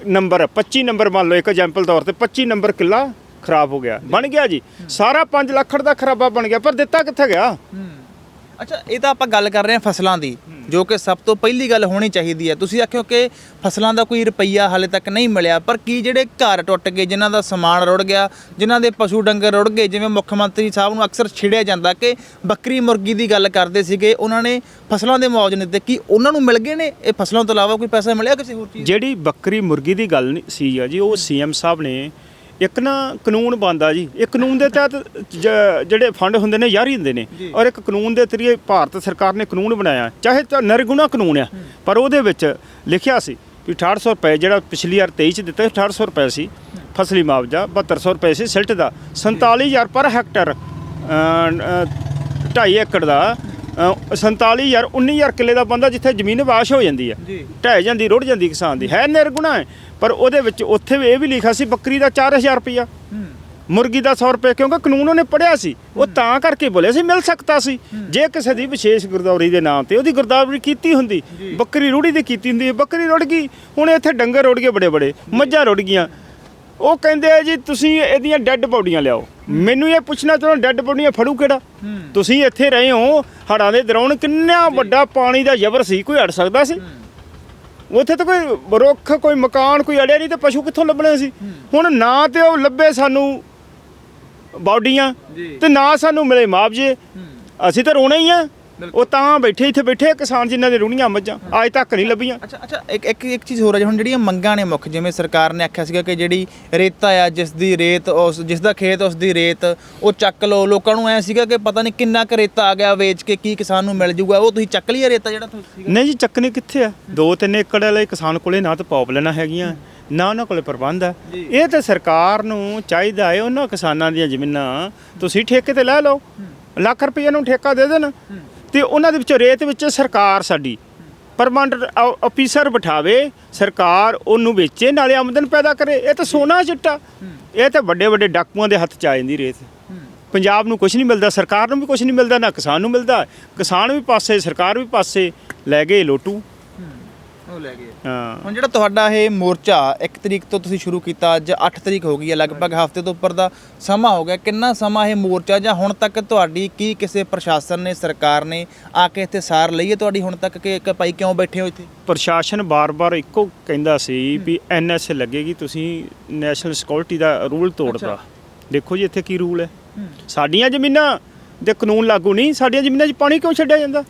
ਨੰਬਰ 25 ਨੰਬਰ ਮੰਨ ਲਓ, ਇੱਕ ਐਗਜ਼ਾਮਪਲ ਤੌਰ ਤੇ 25 ਨੰਬਰ ਕਿੱਲਾ ਖਰਾਬ ਹੋ ਗਿਆ। ਬਣ ਗਿਆ ਜੀ। ਸਾਰਾ 5 ਲੱਖ ਦਾ ਖਰਾਬਾ ਬਣ ਗਿਆ, ਪਰ ਦਿੱਤਾ ਕਿੱਥੇ ਗਿਆ? ਅੱਛਾ, ਇਹ ਤਾਂ ਆਪਾਂ ਗੱਲ ਕਰ ਰਹੇ ਹਾਂ ਫਸਲਾਂ ਦੀ, ਜੋ ਕਿ ਸਭ ਤੋਂ ਪਹਿਲੀ ਗੱਲ ਹੋਣੀ ਚਾਹੀਦੀ ਹੈ। ਤੁਸੀਂ ਆਖਿਓ ਕਿ ਫਸਲਾਂ ਦਾ ਕੋਈ ਰੁਪਈਆ ਹਾਲੇ ਤੱਕ ਨਹੀਂ ਮਿਲਿਆ, ਪਰ ਕੀ ਜਿਹੜੇ ਘਰ ਟੁੱਟ ਗਏ, ਜਿਨ੍ਹਾਂ ਦਾ ਸਮਾਨ ਰੁੜ ਗਿਆ, ਜਿਨ੍ਹਾਂ ਦੇ ਪਸ਼ੂ ਡੰਗਰ ਰੁੜ ਗਏ, ਜਿਵੇਂ ਮੁੱਖ ਮੰਤਰੀ ਸਾਹਿਬ ਨੂੰ ਅਕਸਰ ਛਿੜਿਆ ਜਾਂਦਾ ਕਿ ਬੱਕਰੀ ਮੁਰਗੀ ਦੀ ਗੱਲ ਕਰਦੇ ਸੀਗੇ, ਉਹਨਾਂ ਨੇ ਫਸਲਾਂ ਦੇ ਮੁਆਵਜ਼ੇ ਨਹੀਂ ਦਿੱਤੇ, ਕੀ ਉਹਨਾਂ ਨੂੰ ਮਿਲ ਗਏ ਨੇ? ਇਹ ਫਸਲਾਂ ਤੋਂ ਇਲਾਵਾ ਕੋਈ ਪੈਸਾ ਮਿਲਿਆ ਕਿਸੇ ਹੋਰ ਚੀਜ਼ ਜਿਹੜੀ ਬੱਕਰੀ ਮੁਰਗੀ ਦੀ ਗੱਲ ਨਹੀਂ ਸੀ ਆ ਜੀ, ਉਹ ਸੀਐਮ ਸਾਹਿਬ ਨੇ ਇੱਕ ਨਾ ਕਾਨੂੰਨ ਬੰਦਾ ਜੀ। ਇਹ ਕਾਨੂੰਨ ਦੇ ਤਹਿਤ ਜਿਹੜੇ ਫੰਡ ਹੁੰਦੇ ਨੇ ਯਾਰੀ ਹੁੰਦੇ ਨੇ। ਔਰ ਇੱਕ ਕਾਨੂੰਨ ਦੇ ਤਰੀਕੇ ਭਾਰਤ ਸਰਕਾਰ ਨੇ ਕਾਨੂੰਨ ਬਣਾਇਆ। ਚਾਹੇ ਤਾਂ ਨਿਰਗੁਣਾ ਕਾਨੂੰਨ ਆ ਪਰ ਉਹਦੇ ਵਿੱਚ ਲਿਖਿਆ ਸੀ ਵੀ 6800 ਰੁਪਏ ਜਿਹੜਾ ਪਿਛਲੀ ਵਾਰ 23 ਚ ਦਿੱਤਾ ਸੀ, 6800 ਰੁਪਏ ਸੀ ਫਸਲੀ ਮੁਆਵਜ਼ਾ 7200 ਰੁਪਏ ਸੀ ਸਿਲਟ ਦਾ। 47000 ਪਰ ਹੈਕਟਰ 2.5 ਏਕੜ ਦਾ 47000 19000 ਕਿੱਲੇ ਦਾ ਬੰਦਾ ਜਿੱਥੇ ਜ਼ਮੀਨ ਵਾਸ਼ ਹੋ ਜਾਂਦੀ ਹੈ। ਢਹਿ ਜਾਂਦੀ ਰੁੜ ਜਾਂਦੀ ਕਿਸਾਨ ਦੀ। ਹੈ ਨਿਰਗੁਣਾ ਹੈ ਪਰ ਉਹਦੇ ਵਿੱਚ ਉੱਥੇ ਵੀ ਇਹ ਵੀ ਲਿਖਿਆ ਸੀ ਬੱਕਰੀ ਦਾ 4000 ਰੁਪਇਆ। ਮੁਰਗੀ ਦਾ 100 ਰੁਪਏ ਕਿਉਂਕਿ ਕਾਨੂੰਨ ਉਹਨੇ ਪੜਿਆ ਸੀ। ਉਹ ਤਾਂ ਕਰਕੇ ਬੋਲਿਆ ਸੀ ਮਿਲ ਸਕਦਾ ਸੀ। ਜੇ ਕਿਸੇ ਦੀ ਵਿਸ਼ੇਸ਼ ਗੁਰਦੌਰੀ ਦੇ ਨਾਮ ਤੇ ਉਹਦੀ ਗੁਰਦੌਰੀ ਕੀਤੀ ਹੁੰਦੀ ਬੱਕਰੀ ਰੂੜੀ ਦੀ ਕੀਤੀ ਹੁੰਦੀ ਬੱਕਰੀ ਰੁੜ ਗਈ। ਹੁਣ ਇੱਥੇ ਡੰਗਰ ਰੁੜ ਗਏ ਬੜੇ ਬੜੇ ਮੱਝਾਂ ਰੁੜ ਗਈਆਂ। ਉਹ ਕਹਿੰਦੇ ਆ ਜੀ ਤੁਸੀਂ ਇਹਦੀਆਂ ਡੈੱਡ ਬੋਡੀਆਂ ਲਿਆਓ। ਮੈਨੂੰ ਇਹ ਪੁੱਛਣਾ ਚਾਹੁੰਦਾ ਡੈੱਡ ਬੋਡੀਆਂ ਫੜੂ ਕਿਹੜਾ? ਤੁਸੀਂ ਇੱਥੇ ਰਹੇ ਹੋ ਹੜਾਂ ਦੇ ਦੌਰਾਨ ਕਿੰਨਾ ਵੱਡਾ ਪਾਣੀ ਦਾ ਜ਼ਬਰ ਸੀ ਕੋਈ ਅੜ ਸਕਦਾ ਸੀ? ਉੱਥੇ ਤਾਂ ਕੋਈ ਰੁੱਖ ਕੋਈ ਮਕਾਨ ਕੋਈ ਅੜਿਆ ਨਹੀਂ ਤੇ ਪਸ਼ੂ ਕਿੱਥੋਂ ਲੱਭਣੇ ਸੀ? ਹੁਣ ਨਾ ਤੇ ਉਹ ਲੱਭੇ ਸਾਨੂੰ ਬਾਡੀਆਂ ਤੇ ਨਾ ਸਾਨੂੰ ਮਿਲੇ ਹੂੰ ਅਸੀਂ ਤਾਂ ਰੋਣਾ ਹੀ ਆ। ਉਹ ਤਾਂ ਬੈਠੇ ਇੱਥੇ ਬੈਠੇ ਕਿਸਾਨ ਜਿਨ੍ਹਾਂ ਦੇ ਰੁੜੀਆਂ ਮੱਝਾਂ ਅੱਜ ਤੱਕ ਨਹੀਂ ਲੱਭੀਆਂ। ਅੱਛਾ ਅੱਛਾ ਇੱਕ ਇੱਕ ਇੱਕ ਚੀਜ਼ ਹੋਰ ਹੈ ਹੁਣ ਜਿਹੜੀਆਂ ਮੰਗਾਂ ਨੇ ਮੁੱਖ ਜਿਵੇਂ ਸਰਕਾਰ ਨੇ ਆਖਿਆ ਸੀਗਾ ਕਿ ਜਿਹੜੀ ਰੇਤਾ ਆ ਜਿਸ ਦੀ ਰੇਤ ਉਸ ਜਿਸ ਦਾ ਖੇਤ ਉਸ ਦੀ ਰੇਤ ਉਹ ਚੱਕ ਲਓ। ਲੋਕਾਂ ਨੂੰ ਐ ਸੀਗਾ ਕਿ ਪਤਾ ਨਹੀਂ ਕਿੰਨਾ ਕੁ ਰੇਤਾ ਆ ਗਿਆ ਵੇਚ ਕੇ ਕੀ ਕਿਸਾਨ ਨੂੰ ਮਿਲ ਜੂਗਾ। ਉਹ ਤੁਸੀਂ ਚੱਕ ਲਿਆ ਰੇਤਾ ਜਿਹੜਾ ਤੁਸੀਂ ਸੀਗਾ। ਨਹੀਂ ਜੀ ਚੱਕਣੇ ਕਿੱਥੇ ਆ? ਦੋ ਤਿੰਨ ਏਕੜ ਵਾਲੇ ਕਿਸਾਨ ਕੋਲੇ ਨਾ ਤਾਂ ਪੌਪਲੈਨਾਂ ਹੈਗੀਆਂ ਨਾ ਉਹਨਾਂ ਕੋਲੇ ਪ੍ਰਬੰਧ ਆ। ਇਹ ਤਾਂ ਸਰਕਾਰ ਨੂੰ ਚਾਹੀਦਾ ਹੈ ਉਹਨਾਂ ਕਿਸਾਨਾਂ ਦੀਆਂ ਜ਼ਮੀਨਾਂ। ਤੁਸੀਂ ਠੇਕੇ ਤੇ ਲੈ ਲਓ। ਲੱਖ ਰੁਪਏ ਨੂੰ ਠੇਕਾ ਦੇ ਦੇਣ। ਤੇ ਉਹਨਾਂ ਦੇ ਵਿੱਚੋਂ ਰੇਤ ਵਿੱਚ ਸਰਕਾਰ ਸਾਡੀ ਪਰਮਨੈਂਟ ਅਫੀਸਰ ਬਿਠਾਵੇ, ਸਰਕਾਰ ਉਹਨੂੰ ਵੇਚੇ, ਨਾਲੇ ਆਮਦਨ ਪੈਦਾ ਕਰੇ। ਇਹ ਤਾਂ ਸੋਨਾ ਚਿੱਟਾ। ਇਹ ਤਾਂ ਵੱਡੇ ਵੱਡੇ ਡਾਕੂਆਂ ਦੇ ਹੱਥ ਚ ਆ ਜਾਂਦੀ ਰੇਤ। ਪੰਜਾਬ ਨੂੰ ਕੁਝ ਨਹੀਂ ਮਿਲਦਾ, ਸਰਕਾਰ ਨੂੰ ਵੀ ਕੁਝ ਨਹੀਂ ਮਿਲਦਾ, ਨਾ ਕਿਸਾਨ ਨੂੰ ਮਿਲਦਾ। ਕਿਸਾਨ ਵੀ ਪਾਸੇ, ਸਰਕਾਰ ਵੀ ਪਾਸੇ, ਲੈ ਗਏ ਲੋਟੂ। ਉਹ ਲੈ ਗਏ। ਹਾਂ। ਹੁਣ ਜਿਹੜਾ ਤੁਹਾਡਾ ਇਹ ਮੋਰਚਾ 1 ਤਰੀਕ ਤੋਂ ਤੁਸੀਂ ਸ਼ੁਰੂ ਕੀਤਾ ਅੱਜ 8 ਤਰੀਕ ਹੋ ਗਈ ਹੈ ਲਗਭਗ ਹਫ਼ਤੇ ਤੋਂ ਉੱਪਰ ਦਾ ਸਮਾਂ ਹੋ ਗਿਆ। ਕਿੰਨਾ ਸਮਾਂ ਇਹ ਮੋਰਚਾ ਜਾਂ ਹੁਣ ਤੱਕ ਤੁਹਾਡੀ ਕੀ ਕਿਸੇ ਪ੍ਰਸ਼ਾਸਨ ਨੇ ਸਰਕਾਰ ਨੇ ਆ ਕੇ ਇੱਥੇ ਸਾਰ ਲਈ ਹੈ ਤੁਹਾਡੀ ਹੁਣ ਤੱਕ ਕਿ ਕਿ ਭਾਈ ਕਿਉਂ ਬੈਠੇ ਹੋ ਇੱਥੇ? ਪ੍ਰਸ਼ਾਸਨ ਬਾਰ-ਬਾਰ ਇੱਕੋ ਕਹਿੰਦਾ ਸੀ ਵੀ ਐਨਐਸਏ ਲੱਗੇਗੀ ਤੁਸੀਂ ਨੈਸ਼ਨਲ ਸਿਕਿਉਰਿਟੀ ਦਾ ਰੂਲ ਤੋੜਦਾ। ਦੇਖੋ ਜੀ ਇੱਥੇ ਕੀ ਰੂਲ ਹੈ। ਸਾਡੀਆਂ ਜ਼ਮੀਨਾਂ ਦੇ ਕਾਨੂੰਨ ਲਾਗੂ ਨਹੀਂ ਸਾਡੀਆਂ ਜ਼ਮੀਨਾਂ 'ਚ ਪਾਣੀ ਕਿਉਂ ਛੱਡਿਆ ਜਾਂਦਾ?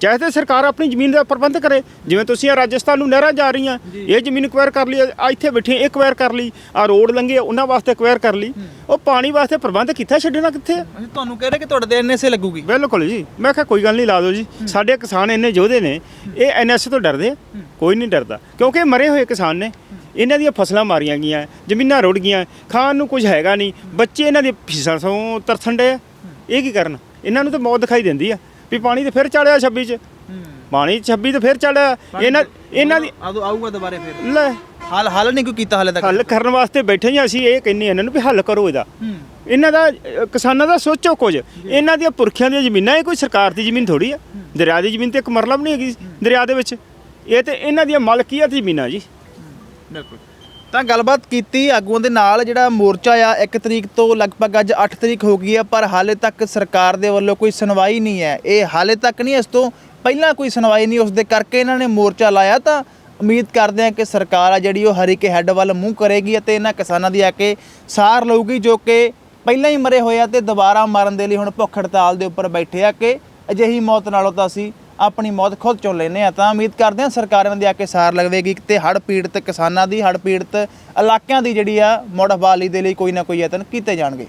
ਚਾਹੇ ਤੇ ਸਰਕਾਰ ਆਪਣੀ ਜ਼ਮੀਨ ਦਾ ਪ੍ਰਬੰਧ ਕਰੇ ਜਿਵੇਂ ਤੁਸੀਂ ਆ ਰਾਜਸਥਾਨ ਨੂੰ ਨਹਿਰਾਂ ਜਾ ਰਹੀਆਂ ਇਹ ਜ਼ਮੀਨ ਅਕਵਾਇਰ ਕਰ ਲਈ ਆ ਇੱਥੇ ਬੈਠੇ ਅਕਵਾਇਰ ਕਰ ਲਈ ਆ ਰੋਡ ਆ, ਉਹਨਾਂ ਵਾਸਤੇ ਅਕਵਾਇਰ ਕਰ ਲਈ ਉਹ ਪਾਣੀ ਵਾਸਤੇ ਪ੍ਰਬੰਧ ਕੀਤਾ ਛੱਡਣਾ ਕਿੱਥੇ? ਅਸੀਂ ਤੁਹਾਨੂੰ ਕਹਿ ਰਹੇ ਕਿ ਤੁਹਾਡੇ ਤੇ ਐਨਐਸਏ ਲੱਗੂਗੀ? ਬਿਲਕੁਲ ਜੀ। ਮੈਂ ਕਿਹਾ ਕੋਈ ਗੱਲ ਨਹੀਂ ਲਾ ਦਿਓ ਜੀ। ਸਾਡੇ ਕਿਸਾਨ ਇੰਨੇ ਯੋਧੇ ਨੇ ਇਹ ਐਨਐਸ ਤੋਂ ਡਰਦੇ ਕੋਈ ਨਹੀਂ ਡਰਦਾ ਕਿਉਂਕਿ ਮਰੇ ਹੋਏ ਕਿਸਾਨ ਨੇ। ਇਹਨਾਂ ਦੀਆਂ ਫਸਲਾਂ ਮਾਰੀਆਂ ਗਈਆਂ ਜ਼ਮੀਨਾਂ ਰੁੜ ਗਈਆਂ ਖਾਣ ਨੂੰ ਕੁਝ ਹੈਗਾ ਨਹੀਂ। ਬੱਚੇ ਇਹਨਾਂ ਦੀ ਫੀਸਾਂ ਤੋਂ ਤਰਸਣ ਡੇ ਇਹ ਕੀ ਕਰਨ? ਇਹਨਾਂ ਨੂੰ ਤਾਂ ਮੌਤ ਦਿਖਾਈ ਦਿੰਦੀ ਆ। ਵੀ ਪਾਣੀ ਤੇ ਫਿਰ ਚੜਿਆ 26 ਚ। ਪਾਣੀ 26 ਤੇ ਫਿਰ ਚੜਿਆ। ਇਹਨਾਂ ਇਹਨਾਂ ਦੀ ਆਦੋ ਆਊਗਾ ਦੁਬਾਰੇ ਫਿਰ। ਲੈ। ਹੱਲ ਹੱਲ ਨਹੀਂ ਕੋਈ ਕੀਤਾ ਹਾਲੇ ਤੱਕ। ਹੱਲ ਕਰਨ ਵਾਸਤੇ ਬੈਠੇ ਜੀ ਅਸੀਂ ਇਹ ਕਹਿੰਨੇ ਇਹਨਾਂ ਨੂੰ ਵੀ ਹੱਲ ਕਰੋ ਇਹਦਾ। ਹੂੰ। ਇਹਨਾਂ ਦਾ ਕਿਸਾਨਾਂ ਦਾ ਸੋਚੋ ਕੁਝ। ਇਹਨਾਂ ਦੀਆਂ ਪੁਰਖਿਆਂ ਦੀਆਂ ਜ਼ਮੀਨਾਂ ਇਹ ਕੋਈ ਸਰਕਾਰ ਦੀ ਜ਼ਮੀਨ ਥੋੜੀ ਆ। ਦਰਿਆ ਦੀ ਜ਼ਮੀਨ ਤੇ ਇੱਕ ਮਰਲਾ ਵੀ ਨਹੀਂ ਹੈਗੀ ਦਰਿਆ ਦੇ ਵਿੱਚ। ਇਹ ਤੇ ਇਹਨਾਂ ਦੀਆਂ ਮਲਕੀਅਤ ਜ਼ਮੀਨਾਂ ਜੀ। ਬਿਲਕੁਲ। ਤਾਂ ਗੱਲਬਾਤ ਕੀਤੀ ਆਗੂਆਂ ਦੇ ਨਾਲ, ਜਿਹੜਾ ਮੋਰਚਾ ਆ 1 ਤਰੀਕ ਤੋਂ ਲਗਭਗ ਅੱਜ 8 ਤਰੀਕ ਹੋ ਗਈ ਹੈ ਪਰ ਹਾਲੇ ਤੱਕ ਸਰਕਾਰ ਦੇ ਵੱਲੋਂ ਕੋਈ ਸੁਣਵਾਈ ਨਹੀਂ ਹੈ। ਇਹ ਹਾਲੇ ਤੱਕ ਨਹੀਂ, ਇਸ ਤੋਂ ਪਹਿਲਾਂ ਕੋਈ ਸੁਣਵਾਈ ਨਹੀਂ, ਉਸ ਦੇ ਕਰਕੇ ਇਹਨਾਂ ਨੇ ਮੋਰਚਾ ਲਾਇਆ। ਤਾਂ ਉਮੀਦ ਕਰਦੇ ਹਾਂ ਕਿ ਸਰਕਾਰ ਆ ਜਿਹੜੀ, ਉਹ ਹਰੀਕੇ ਹੈੱਡ ਵੱਲ ਮੂੰਹ ਕਰੇਗੀ ਅਤੇ ਇਹਨਾਂ ਕਿਸਾਨਾਂ ਦੀ ਆ ਕੇ ਸਾਰ ਲਊਗੀ, ਜੋ ਕਿ ਪਹਿਲਾਂ ਹੀ ਮਰੇ ਹੋਏ ਆ ਤੇ ਦੁਬਾਰਾ ਮਰਨ ਦੇ ਲਈ ਹੁਣ ਭੁੱਖ ਹੜਤਾਲ ਦੇ ਉੱਪਰ ਬੈਠੇ ਆ ਕਿ ਅਜਿਹੀ ਮੌਤ ਨਾਲੋਂ ਤਾਂ ਅਸੀਂ ਆਪਣੀ ਮੌਤ ਖੁਦ ਚੁਣ ਲੈਨੇ ਆ ਤਾਂ ਉਮੀਦ ਕਰਦੇ ਹਾਂ ਸਰਕਾਰਾਂ ਦੀ ਆ ਕੇ ਸਾਰ ਲਗਵੇਗੀ ਤੇ ਹੜ੍ਹ ਪੀੜਤ ਕਿਸਾਨਾਂ ਦੀ, ਹੜ੍ਹ ਪੀੜਤ ਇਲਾਕਿਆਂ ਦੀ ਜਿਹੜੀ ਆ ਮੁੜ ਬਹਾਲੀ ਦੇ ਲਈ ਕੋਈ ਨਾ ਕੋਈ ਯਤਨ ਕੀਤੇ ਜਾਣਗੇ।